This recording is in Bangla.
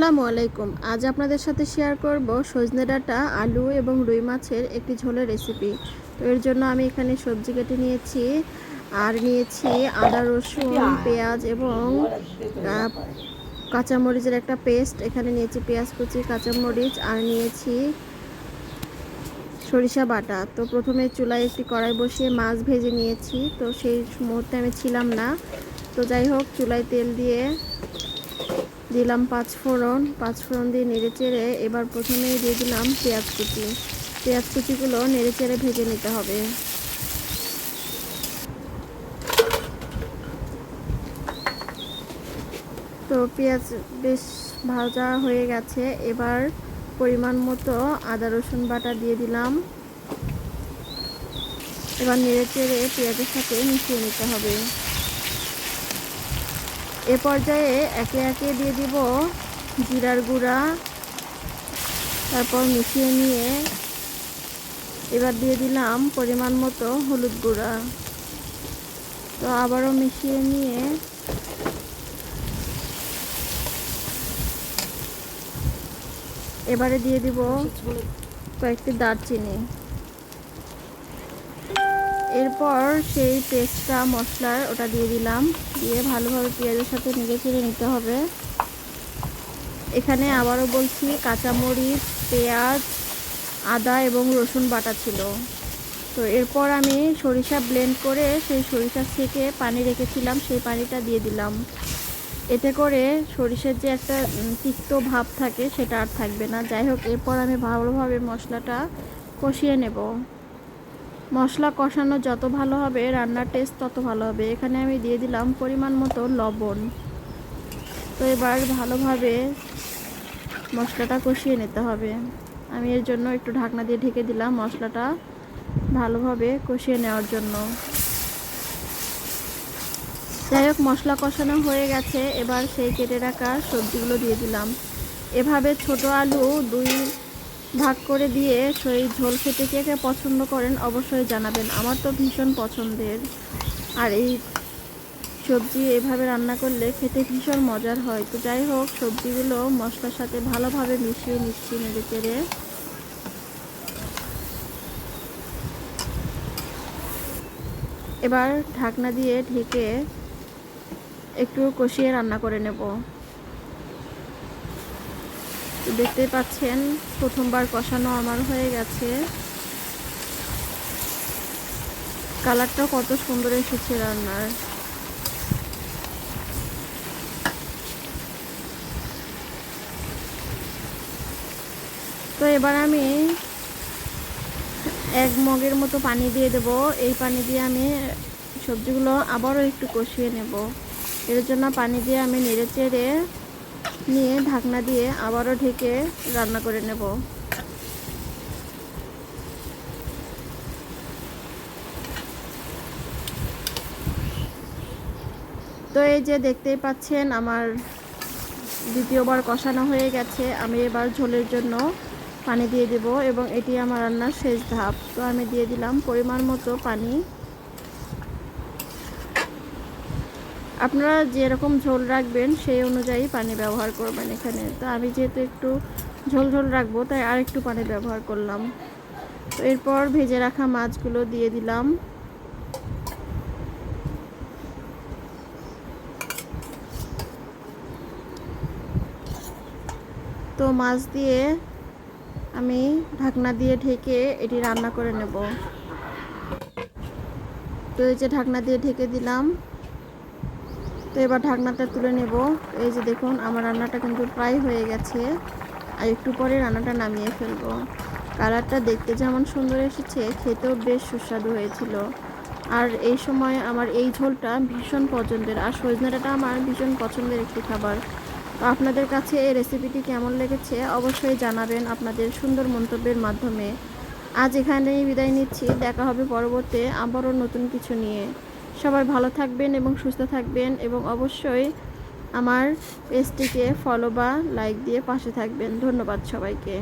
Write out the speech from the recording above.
আসসালামু আলাইকুম। আজ আপনাদের সাথে শেয়ার করব সজনে ডাঁটা আলু এবং রুই মাছের একটি ঝোলের রেসিপি তো এর জন্য আমি এখানে সবজি কেটে নিয়েছি আর নিয়েছি আদা রসুন পেঁয়াজ। এবং কাঁচামরিচের একটা পেস্ট এখানে নিয়েছি পেঁয়াজ কুচি কাঁচামরিচ আর নিয়েছি সরিষা বাটা। তো প্রথমে চুলায় একটি কড়াই বসিয়ে মাছ ভেজে নিয়েছি। তো সেই মুহূর্তে আমি ছিলাম না। তো যাই হোক চুলায় তেল দিয়ে দিলাম পাঁচ ফোড়ন পাঁচ ফোড়ন দিয়ে নেড়ে চেড়ে এবার প্রথমেই দিয়ে দিলাম পেঁয়াজ কুচি। পেঁয়াজ কুচিগুলো নেড়ে চেড়ে ভেজে নিতে হবে। তো পেঁয়াজ বেশ ভাজা হয়ে গেছে। এবার পরিমাণ মতো আদা, রসুন বাটা দিয়ে দিলাম। এবার নেড়ে চেড়ে পেঁয়াজের সাথে মিশিয়ে নিতে হবে। এ পর্যায়ে একে একে দিয়ে দিব জিরার গুঁড়া তারপর মিশিয়ে নিয়ে এবার দিয়ে দিলাম পরিমাণ মতো হলুদ গুঁড়া। তো আবারও মিশিয়ে নিয়ে এবারে দিয়ে দিব কয়েকটি দারচিনি। এরপর সেই পেস্টটা, মশলার ওটা দিয়ে দিলাম। দিয়ে ভালোভাবে পেঁয়াজের সাথে নেড়ে চেড়ে নিতে হবে। এখানে আবারও বলছি, কাঁচামরিচ, পেঁয়াজ, আদা এবং রসুন বাটা ছিল। তো এরপর আমি সরিষা ব্লেন্ড করে সেই সরিষার থেকে পানি রেখেছিলাম, সেই পানিটা দিয়ে দিলাম। এতে করে সরিষার যে একটা তিক্ত ভাব থাকে, সেটা আর থাকবে না। যাই হোক, এরপর আমি ভালোভাবে মশলাটা কষিয়ে নেব। মশলা কষানো যত ভালো হবে, রান্নার টেস্ট তত ভালো হবে। এখানে আমি দিয়ে দিলাম পরিমাণ মতো লবণ। তো এবার ভালোভাবে মশলাটা কষিয়ে নিতে হবে। আমি এর জন্য একটু ঢাকনা দিয়ে ঢেকে দিলাম মশলাটা ভালোভাবে কষিয়ে নেওয়ার জন্য। যাই হোক, মশলা কষানো হয়ে গেছে। এবার সেই কেটে রাখা সবজিগুলো দিয়ে দিলাম। এভাবে ছোট আলু দুই ভাগ করে দিয়ে সেই ঝোল খেতে কে কে পছন্দ করেন অবশ্যই জানাবেন। আমার তো ভীষণ পছন্দের। আর এই সবজি এভাবে রান্না করলে খেতে ভীষণ মজার হয়। তো যাই হোক, সবজিগুলো মশলার সাথে ভালোভাবে মিশিয়ে নিচ্ছি নেড়ে চেড়ে। এবার ঢাকনা দিয়ে ঢেকে একটু কষিয়ে রান্না করে নেব। তো দেখতেই পাচ্ছেন, প্রথমবার কষানো আমার হয়ে গেছে। কালারটা কত সুন্দর এসেছে রান্নার। তো এবার আমি এক মগের মতো পানি দিয়ে দেব। এই পানি দিয়ে আমি সবজিগুলো আবারও একটু কষিয়ে নেব। এর জন্য পানি দিয়ে আমি নেড়ে চেড়ে নিয়ে ঢাকনা দিয়ে আবারও ঢেকে রান্না করে নেব। তো এই যে দেখতেই পাচ্ছেন, আমার দ্বিতীয়বার কষানো হয়ে গেছে। আমি এবার ঝোলের জন্য পানি দিয়ে দেব এবং এটি আমার রান্নার শেষ ধাপ। তো আমি দিয়ে দিলাম পরিমাণ মতো পানি। আপনারা যেরকম ঝোল রাখবেন সেই অনুযায়ী পানি ব্যবহার করবেন এখানে। তো আমি যেহেতু একটু ঝোল ঝোল রাখব, তাই আর একটু পানি ব্যবহার করলাম। তো এরপর ভেজে রাখা মাছগুলো দিয়ে দিলাম। তো মাছ দিয়ে আমি ঢাকনা দিয়ে ঢেকে এটি রান্না করে নেব। তো এই যে ঢাকনা দিয়ে ঢেকে দিলাম। তো এবার ঢাকনাটা তুলে নেব। এই যে দেখুন, আমার রান্নাটা কিন্তু প্রায় হয়ে গেছে। আর একটু পরে রান্নাটা নামিয়ে ফেলব। কালারটা দেখতে যেমন সুন্দর এসেছে, খেতেও বেশ সুস্বাদু হয়েছিল। আর এই সময় আমার এই ঝোলটা ভীষণ পছন্দের। আর সজনাটা আমার ভীষণ পছন্দের একটি খাবার। তো আপনাদের কাছে এই রেসিপিটি কেমন লেগেছে অবশ্যই জানাবেন আপনাদের সুন্দর মন্তব্যের মাধ্যমে। আজ এখানেই বিদায় নিচ্ছি। দেখা হবে পরবর্তী আবারও নতুন কিছু নিয়ে। সবাই ভালো থাকবেন এবং সুস্থ থাকবেন এবং অবশ্যই আমার পেজটিকে ফলো বা লাইক দিয়ে পাশে থাকবেন। ধন্যবাদ সবাইকে।